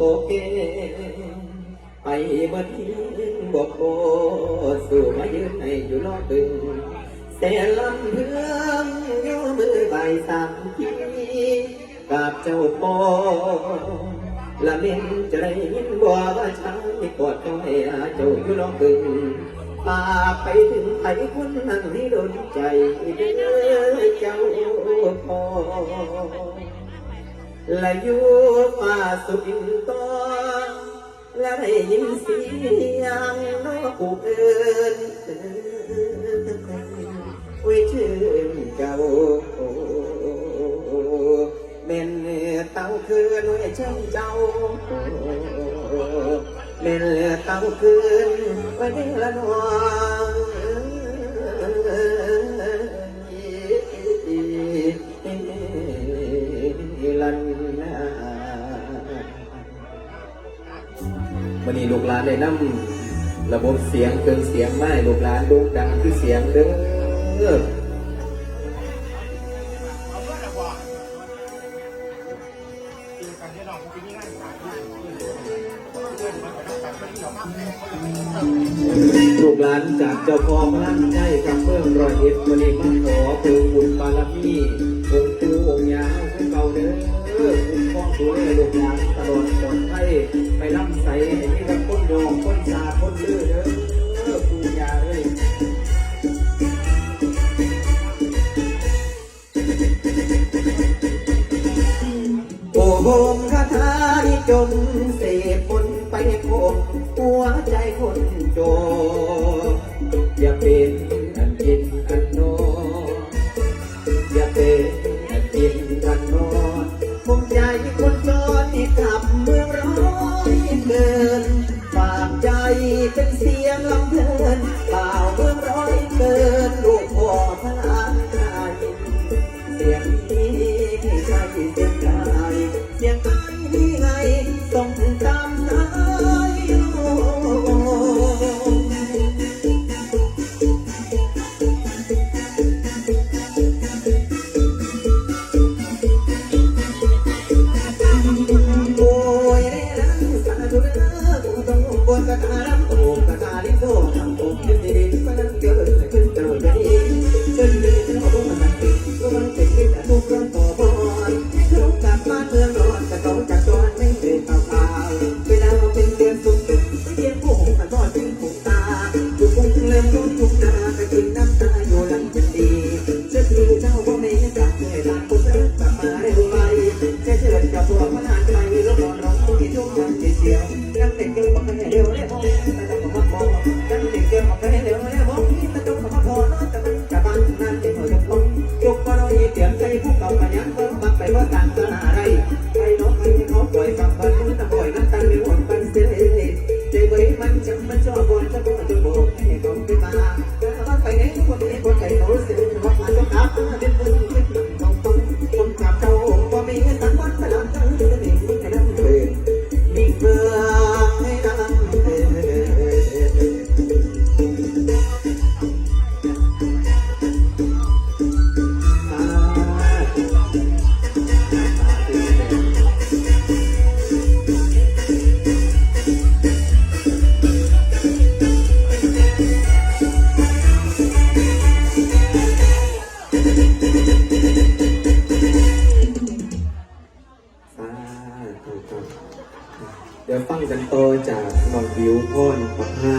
โคเกไปบ่ทิ้บอกโคสู่มายืนให้อยู่รอบึงแต่ลำเพื่องยอมือใบสามทีกับเจ้าปอละเมนจะได้ยินบ่ว่าช้างปวดท้อยเจ้าอยู่รอบึงปาไปถึงไอ้คนนั้นให้โดนใจเด้อเจ้าปอ และอยู่ฝ่าสุดตอนและให้ยินเสียงนกกูเอินอุ้ยชื่นเก่าเม่นเต้าคืนไว้เช่นเจ้าเม่นเต้าคืนไว้เดืละนอน หลานไน้น้ำระบบเสียงเครื่เสียงไหม้ลูกหลานลูกดังคือเสียงเด้อลูกหลานจากเจ้าพ่อพระลั่นใกล้กับเพิ่มรอยเอ็ดมันงมาขอปูบุญบาลมีองัวใจคนโจอย่าเป็น Sobre todo. ยกำบัน เดี๋ยวฟังกันต่อจากนอนวิวพ่อนประภา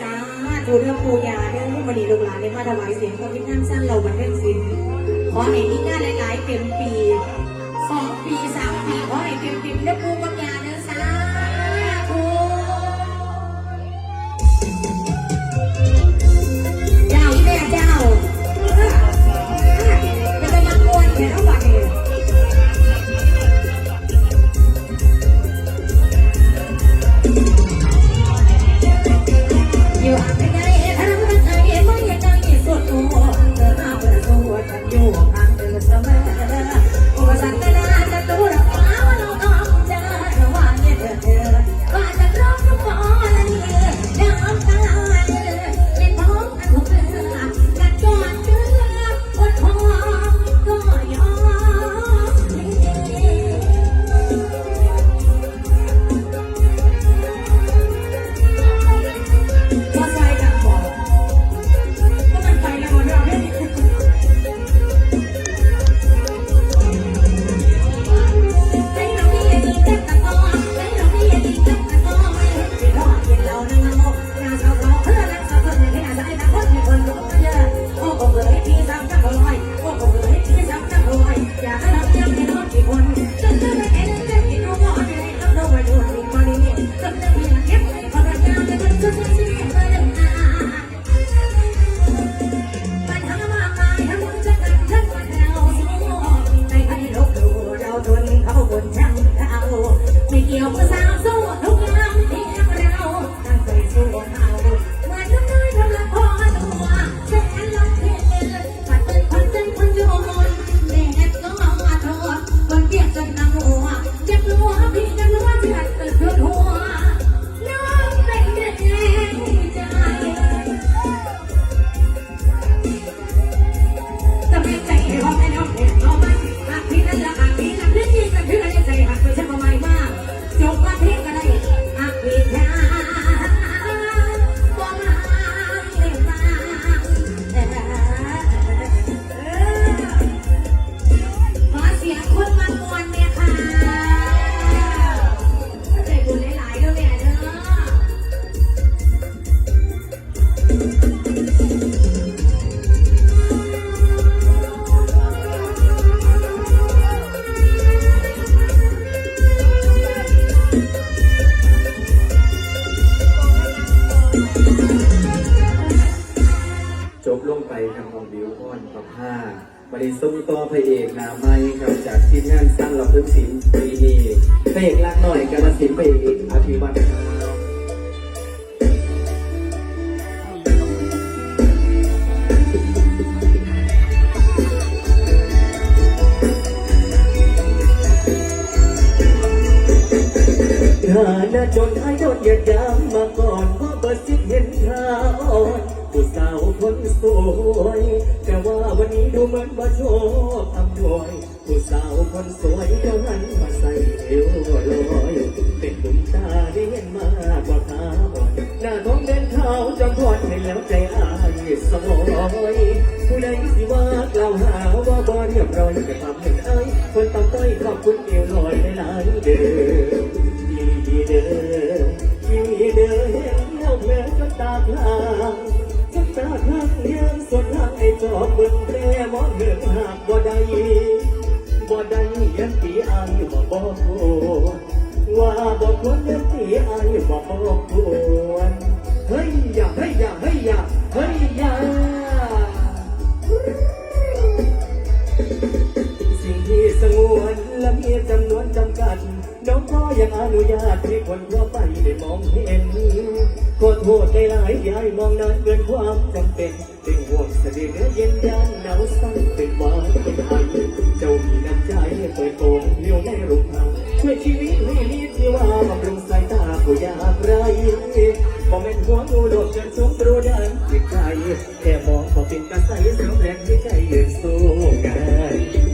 สาธุเรื่องปูยาเรื่องที่บดีลูกหลานในมาถวายเสียงความคิดงานสั้นเราบันเทิงศิลป์ขอให้มีงานหลาย ๆ เต็มปีสองปีสามปีขอให้เต็มปีเรื่องปูกัญญาเของบิวพอนกับห้าบริสุทธิ์ต่อพระเอกนาไม้ครับจากทีมงานสร้างระพึกศิลป์ปีนี้พระเอกรักหน่อยกาลสินธุ์พระเอกอภิวัตครับฐานะจนให้โดนเหยียดยา วยแต่ว่าวันนี้ดูเหมือนว่าโชคทำนวยผู้สาวคนสวยเท่านั้นมาใส่เอวลอยเป็นบุญตาได้เห็นมากกว่าตาอ่อนหน้าท้องเดินเท้าจำพอดให้แล้วใจอายสมอยผู้ใดสิว่ากล่าวหาว่าบ่เรียบร้อยจะทำให้ ยันตีอายบ่บอกว่าบ่ควรยันตีอายบ่บอกควรเฮ้ยอย่าเฮ้ยอย่าเฮ้ยอย่าเฮ้ยอย่าสิ่งที่สงวนและมีจำ ก็ยังอนุญาตให้คนทั่วไปได้มองเห็นขอโทษได้หลายยายมองนานเกินความจำเป็นเป็นห่วงเสด็จเนื้อเย็นยานหนาวสั่นเป็นวานเป็นไอเจ้ามีน้ำใจเปิดโปงเลี้ยวในรูปทางช่วยชีวิตให้มีที่ว่าบำรุงสายตาผู้ยากไรบ่แม่นหัวงูโดดจนสูงตรูดันจิตใจแค่มองพอเป็นกระใสสาวแรงที่ใจยืนสู้กัน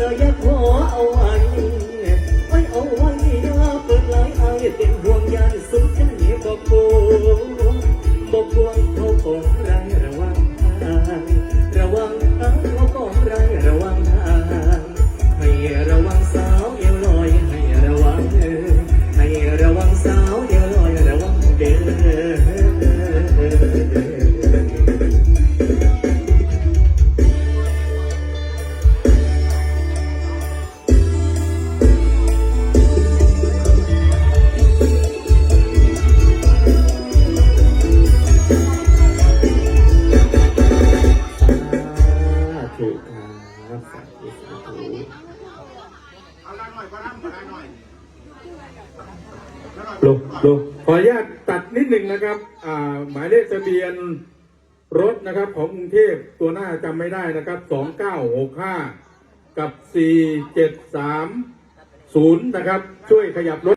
ธออีกหัอเอาไว้ สาธุสาธุเอาละหน่อยก็รับก็ได้หน่อยล้วหลโลขออนุญาตตัดนิดหนึ่งนะครับ อ่า หมายเลขทะเบียนรถนะครับของกรุงเทพตัวหน้าจำไม่ได้นะครับสองเก้าหกห้ากับสี่เจ็ดสามศูนย์นะครับ ช่วยขยับรถ